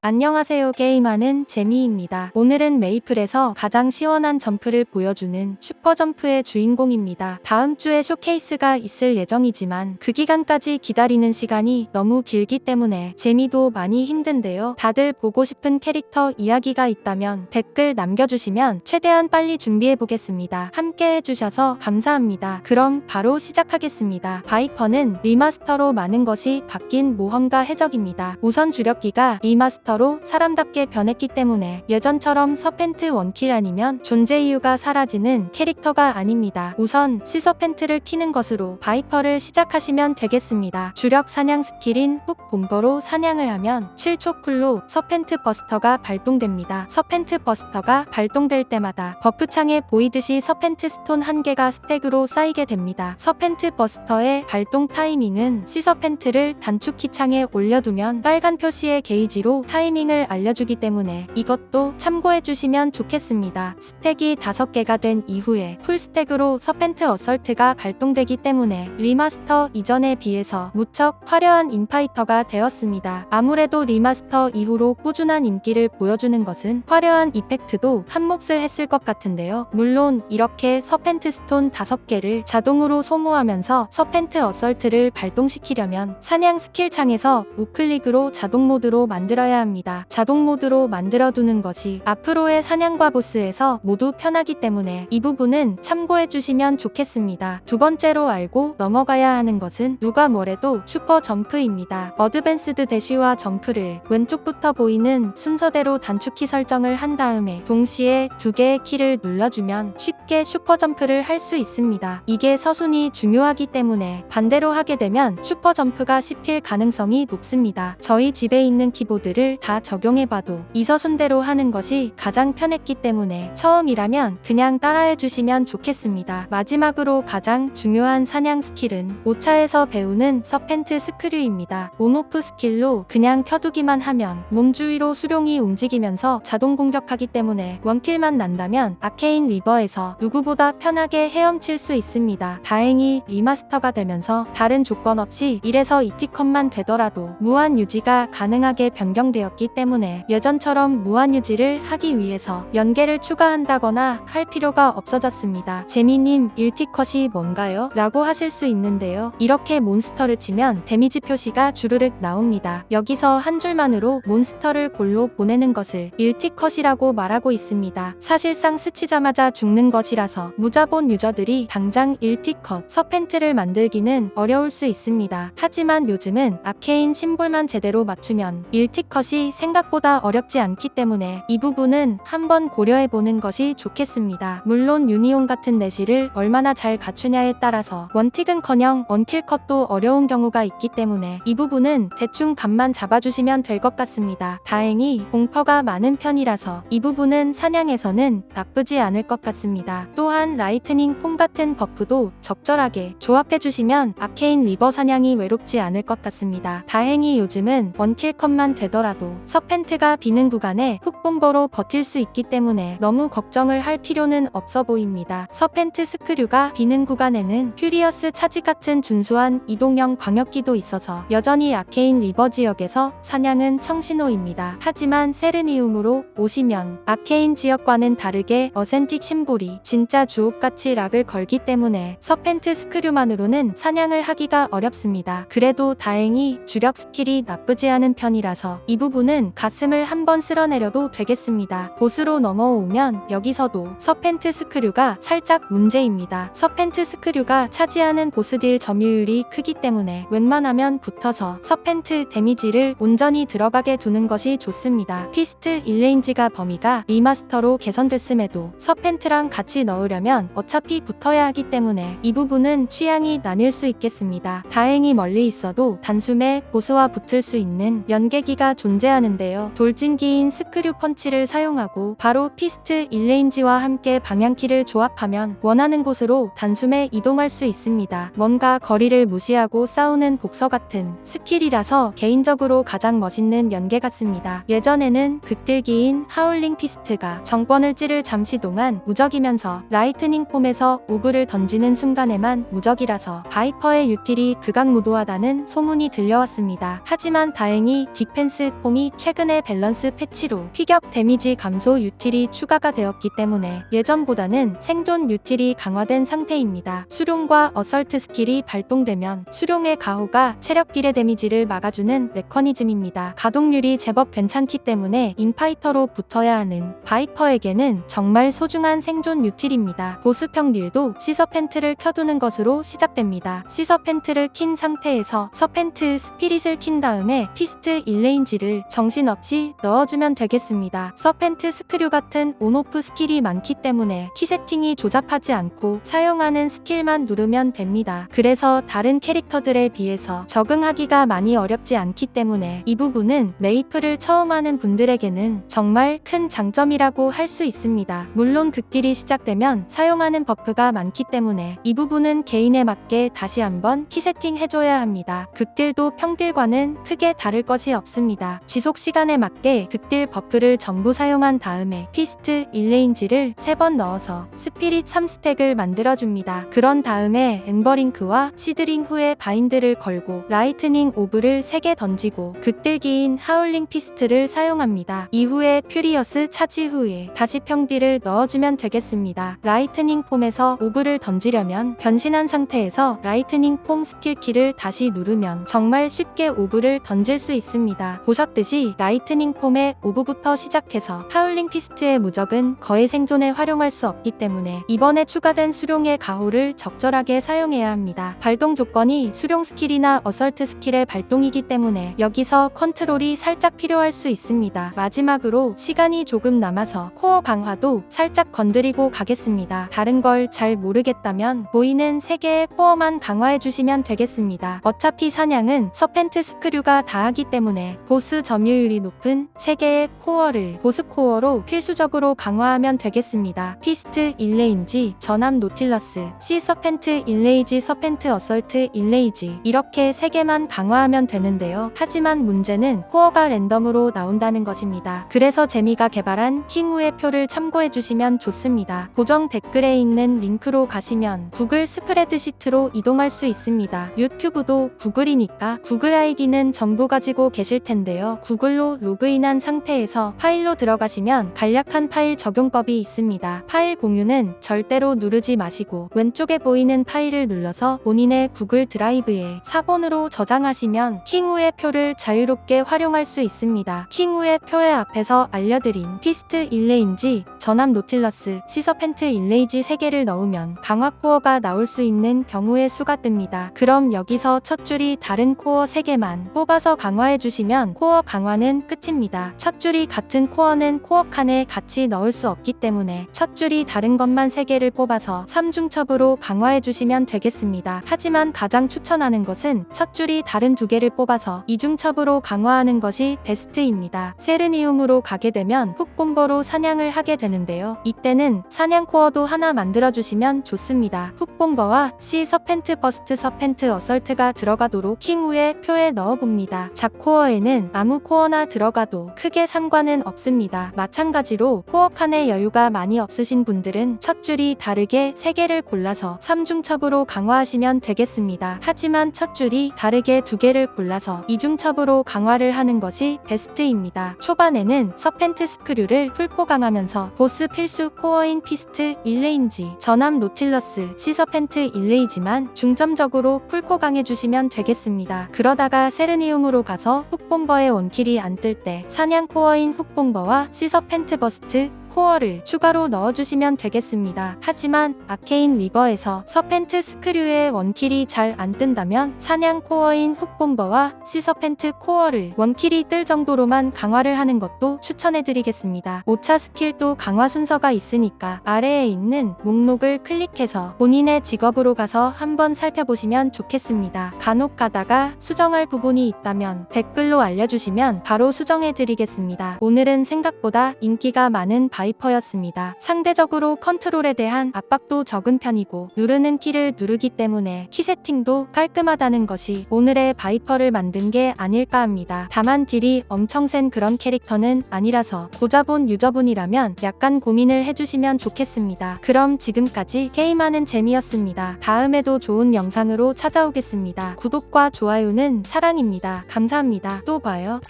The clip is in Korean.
안녕하세요 게임하는 재미입니다. 오늘은 메이플에서 가장 시원한 점프를 보여주는 슈퍼점프의 주인공입니다. 다음 주에 쇼케이스가 있을 예정이지만 그 기간까지 기다리는 시간이 너무 길기 때문에 재미도 많이 힘든데요. 다들 보고 싶은 캐릭터 이야기가 있다면 댓글 남겨주시면 최대한 빨리 준비해보겠습니다. 함께 해주셔서 감사합니다. 그럼 바로 시작하겠습니다. 바이퍼는 리마스터로 많은 것이 바뀐 모험가 해적입니다. 우선 주력기가 리마스터 로 사람답게 변했기 때문에 예전처럼 서펜트 원킬 아니면 존재 이유가 사라지는 캐릭터가 아닙니다. 우선 시서펜트를 키는 것으로 바이퍼를 시작하시면 되겠습니다. 주력 사냥 스킬인 훅 본거로 사냥을 하면 7초 쿨로 서펜트 버스터가 발동됩니다. 서펜트 버스터가 발동될 때마다 버프창에 보이듯이 서펜트 스톤 한 개가 스택으로 쌓이게 됩니다. 서펜트 버스터의 발동 타이밍은 시서펜트를 단축키 창에 올려두면 빨간 표시의 게이지로 타이 밍을 알려주기 때문에 이것도 참고해주시면 좋겠습니다. 스택이 5개가 된 이후에 풀스택으로 서펜트 어설트가 발동되기 때문에 리마스터 이전에 비해서 무척 화려한 인파이터가 되었습니다. 아무래도 리마스터 이후로 꾸준한 인기를 보여주는 것은 화려한 이펙트도 한몫을 했을 것 같은데요. 물론 이렇게 서펜트 스톤 5개를 자동으로 소모하면서 서펜트 어설트를 발동시키려면 사냥 스킬 창에서 우클릭으로 자동 모드로 만들어야 합니다. 자동 모드로 만들어두는 것이 앞으로의 사냥과 보스에서 모두 편하기 때문에 이 부분은 참고해주시면 좋겠습니다. 두 번째로 알고 넘어가야 하는 것은 누가 뭐래도 슈퍼 점프입니다. 어드밴스드 대쉬와 점프를 왼쪽부터 보이는 순서대로 단축키 설정을 한 다음에 동시에 두 개의 키를 눌러주면 쉽게 슈퍼 점프를 할 수 있습니다. 이게 서순이 중요하기 때문에 반대로 하게 되면 슈퍼 점프가 씹힐 가능성이 높습니다. 저희 집에 있는 키보드를 다 적용해봐도 이 서순대로 하는 것이 가장 편했기 때문에 처음이라면 그냥 따라해 주시면 좋겠습니다. 마지막으로 가장 중요한 사냥 스킬은 5차에서 배우는 서펜트 스크류입니다. 온오프 스킬로 그냥 켜두기만 하면 몸 주위로 수룡이 움직이면서 자동 공격하기 때문에 원킬만 난다면 아케인 리버에서 누구보다 편하게 헤엄칠 수 있습니다. 다행히 리마스터가 되면서 다른 조건 없이 1에서 2티컷만 되더라도 무한 유지가 가능하게 변경되 었기 때문에 예전처럼 무한 유지를 하기 위해서 연계를 추가한다거나 할 필요가 없어졌습니다. 재미님 1티컷이 뭔가요? 라고 하실 수 있는데요. 이렇게 몬스터를 치면 데미지 표시가 주르륵 나옵니다. 여기서 한 줄만으로 몬스터를 골로 보내는 것을 1티컷이라고 말하고 있습니다. 사실상 스치자마자 죽는 것이라서 무자본 유저들이 당장 1티컷 서펜트를 만들기는 어려울 수 있습니다. 하지만 요즘은 아케인 심볼만 제대로 맞추면 1티컷이 생각보다 어렵지 않기 때문에 이 부분은 한번 고려해보는 것이 좋겠습니다. 물론 유니온 같은 내실을 얼마나 잘 갖추냐에 따라서 원틱은커녕 원킬컷도 어려운 경우가 있기 때문에 이 부분은 대충 감만 잡아주시면 될 것 같습니다. 다행히 공퍼가 많은 편이라서 이 부분은 사냥에서는 나쁘지 않을 것 같습니다. 또한 라이트닝 폼 같은 버프도 적절하게 조합해주시면 아케인 리버 사냥이 외롭지 않을 것 같습니다. 다행히 요즘은 원킬컷만 되더라도 서펜트가 비는 구간에 훅본버로 버틸 수 있기 때문에 너무 걱정을 할 필요는 없어 보입니다. 서펜트 스크류가 비는 구간에는 퓨리어스 차지 같은 준수한 이동형 광역기도 있어서 여전히 아케인 리버 지역에서 사냥은 청신호입니다. 하지만 세르니움으로 오시면 아케인 지역과는 다르게 어센틱 심볼이 진짜 주옥같이 락을 걸기 때문에 서펜트 스크류만으로는 사냥을 하기가 어렵습니다. 그래도 다행히 주력 스킬이 나쁘지 않은 편이라서 이 부분 은 가슴을 한번 쓸어내려도 되겠습니다. 보스로 넘어오면 여기서도 서펜트 스크류가 살짝 문제입니다. 서펜트 스크류가 차지하는 보스 딜 점유율이 크기 때문에 웬만하면 붙어서 서펜트 데미지를 온전히 들어가게 두는 것이 좋습니다. 피스트 일레인지가 범위가 리마스터로 개선됐음에도 서펜트랑 같이 넣으려면 어차피 붙어야 하기 때문에 이 부분은 취향이 나뉠 수 있겠습니다. 다행히 멀리 있어도 단숨에 보스와 붙을 수 있는 연계기가 존재 하는데요. 돌진기인 스크류 펀치를 사용하고 바로 피스트 일레인지와 함께 방향키를 조합하면 원하는 곳으로 단숨에 이동할 수 있습니다. 뭔가 거리를 무시하고 싸우는 복서 같은 스킬이라서 개인적으로 가장 멋있는 연계 같습니다. 예전에는 극딜기인 하울링 피스트가 정권을 찌를 잠시 동안 무적이면서 라이트닝 폼에서 오브를 던지는 순간에만 무적이라서 바이퍼의 유틸이 극악무도하다는 소문이 들려왔습니다. 하지만 다행히 딕펜스 3.0이 최근에 밸런스 패치로 피격 데미지 감소 유틸이 추가가 되었기 때문에 예전보다는 생존 유틸이 강화된 상태입니다. 수룡과 어설트 스킬이 발동되면 수룡의 가호가 체력 비례 데미지를 막아주는 메커니즘입니다. 가동률이 제법 괜찮기 때문에 인파이터로 붙어야 하는 바이퍼에게는 정말 소중한 생존 유틸입니다. 보스평 딜도 시서펜트를 켜두는 것으로 시작됩니다. 시서펜트를 킨 상태에서 서펜트 스피릿을 킨 다음에 피스트 일레인지를 정신없이 넣어주면 되겠습니다. 서펜트 스크류 같은 온오프 스킬이 많기 때문에 키 세팅이 조잡하지 않고 사용하는 스킬만 누르면 됩니다. 그래서 다른 캐릭터들에 비해서 적응하기가 많이 어렵지 않기 때문에 이 부분은 메이플을 처음 하는 분들에게는 정말 큰 장점이라고 할 수 있습니다. 물론 극딜이 시작되면 사용하는 버프가 많기 때문에 이 부분은 개인에 맞게 다시 한번 키 세팅 해줘야 합니다. 극딜도 평딜과는 크게 다를 것이 없습니다. 지속 시간에 맞게 극딜 버프를 전부 사용한 다음에 피스트 일레인지를 3번 넣어서 스피릿 3스택을 만들어줍니다. 그런 다음에 엠버링크와 시드링 후에 바인드를 걸고 라이트닝 오브를 3개 던지고 극딜기인 하울링 피스트를 사용합니다. 이후에 퓨리어스 차지 후에 다시 평딜을 넣어주면 되겠습니다. 라이트닝 폼에서 오브를 던지려면 변신한 상태에서 라이트닝 폼 스킬키를 다시 누르면 정말 쉽게 오브를 던질 수 있습니다. 보셨 듯이 라이트닝 폼의 오브부터 시작해서 하울링 피스트의 무적은 거의 생존에 활용할 수 없기 때문에 이번에 추가된 수룡의 가호를 적절하게 사용해야 합니다. 발동 조건이 수룡 스킬이나 어설트 스킬의 발동이기 때문에 여기서 컨트롤이 살짝 필요할 수 있습니다. 마지막으로 시간이 조금 남아서 코어 강화도 살짝 건드리고 가겠습니다. 다른 걸 잘 모르겠다면 보이는 3개의 코어만 강화해 주시면 되겠습니다. 어차피 사냥은 서펜트 스크류가 다 하기 때문에 보스 점유율이 높은 3개의 코어를 보스 코어로 필수적으로 강화하면 되겠습니다. 피스트 일레인지, 전함 노틸러스, 시 서펜트 일레이지 서펜트 어설트 일레이지 이렇게 3개만 강화하면 되는데요. 하지만 문제는 코어가 랜덤으로 나온다는 것입니다. 그래서 재미가 개발한 킹우의 표를 참고해 주시면 좋습니다. 고정 댓글에 있는 링크로 가시면 구글 스프레드시트로 이동할 수 있습니다. 유튜브도 구글이니까 구글 아이디는 전부 가지고 계실 텐데요. 구글로 로그인한 상태에서 파일로 들어가시면 간략한 파일 적용법이 있습니다. 파일 공유는 절대로 누르지 마시고 왼쪽에 보이는 파일을 눌러서 본인의 구글 드라이브에 사본으로 저장하시면 킹우의 표를 자유롭게 활용할 수 있습니다. 킹우의 표의 앞에서 알려드린 피스트 일레인지, 전함 노틸러스, 시서펜트 일레이지 3개를 넣으면 강화 코어가 나올 수 있는 경우의 수가 뜹니다. 그럼 여기서 첫 줄이 다른 코어 3개만 뽑아서 강화해 주시면 코어 강화는 끝입니다. 첫 줄이 같은 코어는 코어 칸에 같이 넣을 수 없기 때문에 첫 줄이 다른 것만 3개를 뽑아서 3중첩으로 강화해 주시면 되겠습니다. 하지만 가장 추천하는 것은 첫 줄이 다른 두 개를 뽑아서 이중첩으로 강화하는 것이 베스트입니다. 세르니움으로 가게 되면 훅본버로 사냥을 하게 되는데요. 이때는 사냥 코어도 하나 만들어 주시면 좋습니다. 훅본버와 C 서펜트 버스트 서펜트 어설트가 들어가도록 킹 후에 표에 넣어봅니다. 잡코어에는 아무 코어나 들어가도 크게 상관은 없습니다. 마찬가지로 코어 칸에 여유가 많이 없으신 분들은 첫 줄이 다르게 3개를 골라서 3중첩으로 강화하시면 되겠습니다. 하지만 첫 줄이 다르게 두 개를 골라서 이중첩으로 강화를 하는 것이 베스트입니다. 초반에는 서펜트 스크류를 풀코 강하면서 보스 필수 코어인 피스트 일레인지, 전함 노틸러스, 시서펜트 일레이지만 중점적으로 풀코 강해주시면 되겠습니다. 그러다가 세르니움으로 가서 훅본버의 원킬이 안 뜰 때 사냥 코어인 훅본버와 시서 펜트 버스트, 코어를 추가로 넣어주시면 되겠습니다. 하지만 아케인 리버에서 서펜트 스크류의 원킬이 잘 안 뜬다면 사냥 코어인 훅본버와 시서펜트 코어를 원킬이 뜰 정도로만 강화를 하는 것도 추천해드리겠습니다. 5차 스킬도 강화 순서가 있으니까 아래에 있는 목록을 클릭해서 본인의 직업으로 가서 한번 살펴보시면 좋겠습니다. 간혹 가다가 수정할 부분이 있다면 댓글로 알려주시면 바로 수정해드리겠습니다. 오늘은 생각보다 인기가 많은 바이퍼였습니다. 상대적으로 컨트롤에 대한 압박도 적은 편이고 누르는 키를 누르기 때문에 키 세팅도 깔끔하다는 것이 오늘의 바이퍼를 만든 게 아닐까 합니다. 다만 딜이 엄청 센 그런 캐릭터는 아니라서 고자본 유저분이라면 약간 고민을 해주시면 좋겠습니다. 그럼 지금까지 게임하는 재미였습니다. 다음에도 좋은 영상으로 찾아오겠습니다. 구독과 좋아요는 사랑입니다. 감사합니다. 또 봐요.